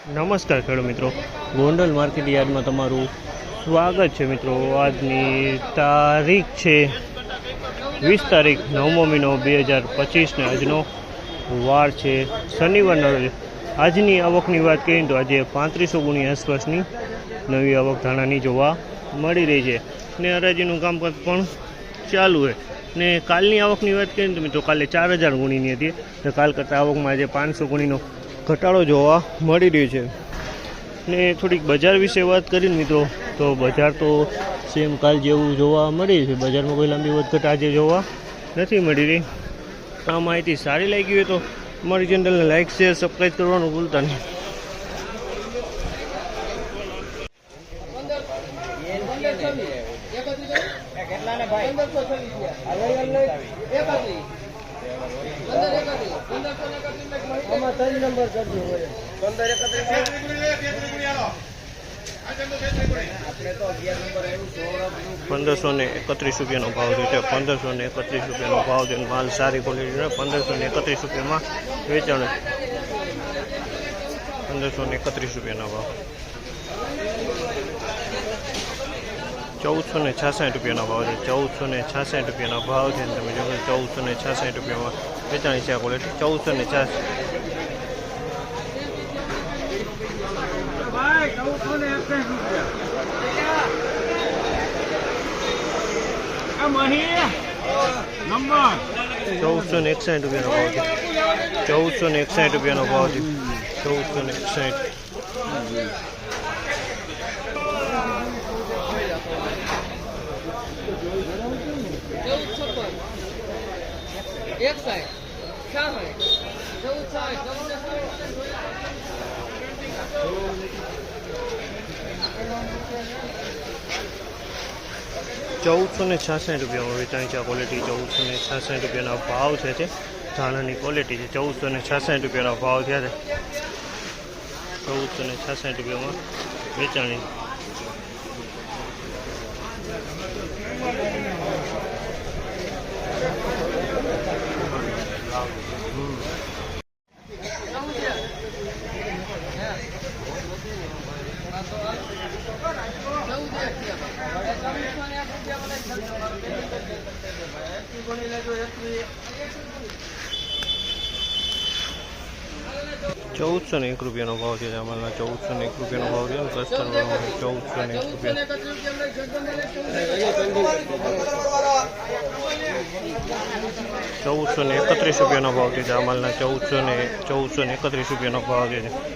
નમસ્કાર ખેડૂત મિત્રો. ગોંડલ માર્કેટ યાર્ડમાં તમારું સ્વાગત છે મિત્રો. આજની તારીખ છે વીસ તારીખ નવમો મહિનો બે હજાર પચીસને આજનો વાર છે શનિવારનો આજની આવકની વાત કરીએ તો આજે પાંત્રીસો ગુણી આસપાસની નવી આવક ધાણાની જોવા મળી રહી છે. ને હરાજીનું કામકાજ પણ ચાલુ છે. ને કાલની આવકની વાત કરીએ તો મિત્રો કાલે ચાર હજાર ગુણીની હતી. તો કાલ કરતાં આવકમાં આજે પાંચસો ગુણીનો ઘટાડો જોવા મળી રહ્યો છે. ને થોડીક બજાર વિશે વાત કરીને મિત્રો, તો બજાર તો સેમ કાલ જેવું જોવા મળી છે. બજારમાં કોઈ લાંબી વધઘટ આજે જોવા નથી મળી રહી. આ માહિતી સારી લાગી હોય તો અમારી ચેનલને લાઇક શેર સબસ્ક્રાઈબ કરવાનું ભૂલતા નહીં. પંદરસો ને એકત્રીસ રૂપિયાનો ભાવ છે. પંદરસો ને એકત્રીસ રૂપિયાનો ભાવ છે માલ સારી ક્વોલિટીનો પંદરસો ને એકત્રીસ રૂપિયામાં વેચાણ પંદરસો ને એકત્રીસ રૂપિયાનો ભાવ. ચૌદસો ને છાસઠ રૂપિયાનો ભાવ છે. ચૌદસો ને છાસઠ રૂપિયાનો ભાવ છે તમે જોશો ચૌદસો ને છાસઠ રૂપિયામાં વેચાણી છે આ ક્વોલિટી ચૌદસો ને ચૌદસો ને એકસાઠ રૂપિયાનો ભાવ છે. ચૌદસો ને એકસાઠ રૂપિયાનો ભાવ છે. ચૌદસો ને એકસાઠ. એક સાઈડ. છાસઠ ચૌદ સાઠ ચૌદ ચૌદસો ને છાસઠ રૂપિયામાં વેચાણી છે ક્વોલિટી ચૌદસો ને છાસઠ રૂપિયાનો ભાવ છે. તે ધાણાની ક્વોલિટી છે, ચૌદસો ને છાસઠ રૂપિયાનો ભાવ થયા છે. ચૌદસો ને છાસઠ રૂપિયામાં વેચાણી ચૌદસો ને એક રૂપિયાનો ભાવ છે અમારા ચૌદસો ને એક રૂપિયાનો ભાવ છે ને કસ્ટમર ચૌદસો ને એક રૂપિયા. ચૌદસો ને એકત્રીસ રૂપિયાનો ભાવ છે અમલના ચૌદસો ને ચૌદસો ને એકત્રીસ રૂપિયાનો ભાવ છે.